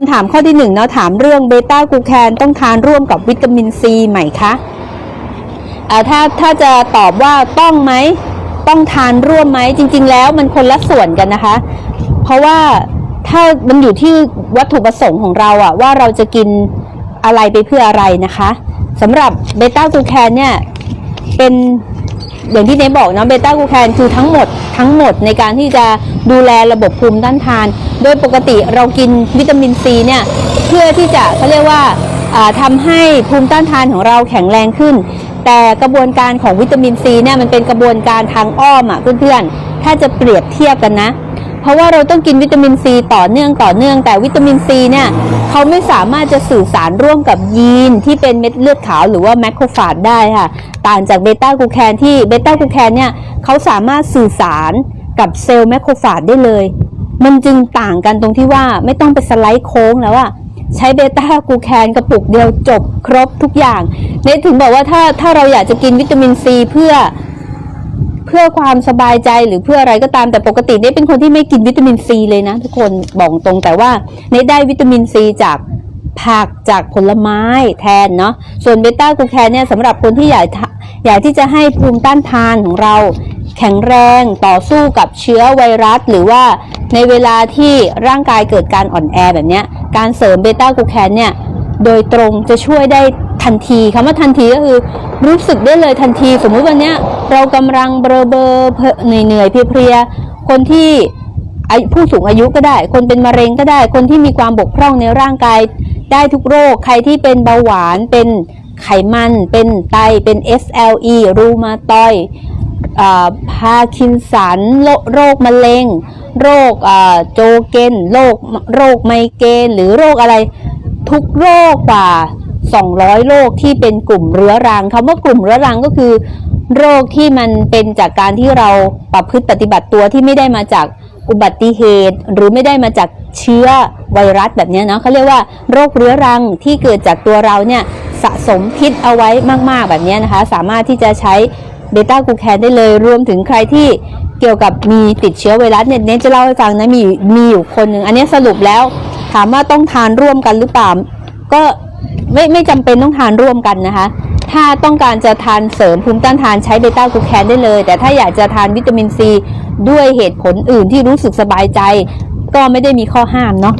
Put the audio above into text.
คำถามข้อที่หนึ่งเนาะถามเรื่องเบต้ากูแคนต้องทานร่วมกับวิตามินซีไหมคะอ่าถ้าถ้าจะตอบว่าต้องไหมต้องทานร่วมไหมจริง ๆ แล้วมันคนละส่วนกันนะคะ เพราะว่าถ้ามันอยู่ที่วัตถุประสงค์ของเราอะว่าเราจะกินอะไรไปเพื่ออะไรนะคะสำหรับเบต้ากูแคนเนี่ยเป็น อย่างที่เนยบอกเนาะเบต้ากูแคนคือทั้งหมดทั้งหมดในการที่จะดูแลระบบภูมิต้านทาน โดยปกติเรากินวิตามินซีเนี่ยเพื่อที่จะเขาเรียกว่าทำาให้ภูมิต้านทานของเราแข็งแรงขึ้น แต่กระบวนการของวิตามินซีเนี่ยมันเป็นกระบวนการทางอ้อมอะเพื่อนๆถ้าจะเปรียบเทียบกันนะ ราะว่าเราต้องกินวิตามินซีต่อเนื่องต่อเนื่อง แต่วิตามินซีเนี่ยเขาไม่สามารถจะสื่อสารร่วมกับยีนที่เป็นเม็ดเลือดขาวหรือว่าแมคโครฟาจได้ค่ะ ต่างจากเบต้ากูแคนที่เบต้ากูแคนเนี่ยเขาสามารถสื่อสารกับเซลล์แมคโครฟาจได้เลย มันจึงต่างกันตรงที่ว่าไม่ต้องไปสไลด์โค้งแล้วอะใช้เบต้ากูแคนกระปุกเดียวจบครบทุกอย่างเนทถึงบอกว่าถ้าถ้าเราอยากจะกินวิตามินซีเพื่อ เพื่อความสบายใจหรือเพื่ออะไรก็ตามแต่ปกติเนทเป็นคนที่ไม่กินวิตามินซีเลยนะ ทุกคนบอกตรงแต่ว่าเนทได้วิตามินซีจากผักจากผลไม้แทนเนาะส่วนเบต้ากูแคนเนี่ยสำหรับคนที่อยากอยากที่จะให้ภูมิต้านทานของเรา แข็งแรงต่อสู้กับเชื้อไวรัส หรือว่าในเวลาที่ร่างกายเกิดการอ่อนแอแบบนี้การเสริมเบต้ากูแคนเนี่ย โดยตรงจะช่วยได้ทันทีคำว่าทันทีก็คือรู้สึกได้เลยทันที สมมุติวันนี้เรากำลังเบลอเบลอเหนื่อยเหนื่อยๆเพลียคนที่ผู้สูงอายุก็ได้ คนเป็นมะเร็งก็ได้ คนที่มีความบกพร่องในร่างกายได้ทุกโรค ใครที่เป็นเบาหวาน เป็นไขมัน เป็นไต เป็น SLE รูมาตอย์พาร์คินสันโรโรคมะเร็ง โรคโจเกน โรคโรคไมเกรนหรือโรคอะไร ทุกโรคกว่า 200 โรคที่เป็นกลุ่มเรื้อรังคำว่ากลุ่มเรื้อรังก็คือ โรคที่มันเป็นจากการที่เราประพฤติปฏิบัติตัวที่ไม่ได้มาจากอุบัติเหตุ หรือไม่ได้มาจากเชื้อไวรัสแบบนี้เนาะเขาเรียกว่าโรคเรื้อรังที่เกิดจากตัวเราเนี่ยสะสมพิษเอาไว้มาก ๆ แบบนี้นะคะ สามารถที่จะใช้เบต้ากูแคนได้เลยรวมถึงใครที่เกี่ยวกับมีติดเชื้อไวรัสเนี่ยเน้นจะเล่าให้ฟังนะมีมีอยู่คนหนึ่งอันนี้สรุปแล้ว ถามว่าต้องทานร่วมกันหรือเปล่า ก็ไม่ไม่จำเป็นต้องทานร่วมกันนะคะ ถ้าต้องการจะทานเสริมภูมิต้านทานใช้เบต้ากลูแคนได้เลย แต่ถ้าอยากจะทานวิตามินซีด้วยเหตุผลอื่นที่รู้สึกสบายใจ ก็ไม่ได้มีข้อห้ามเนาะ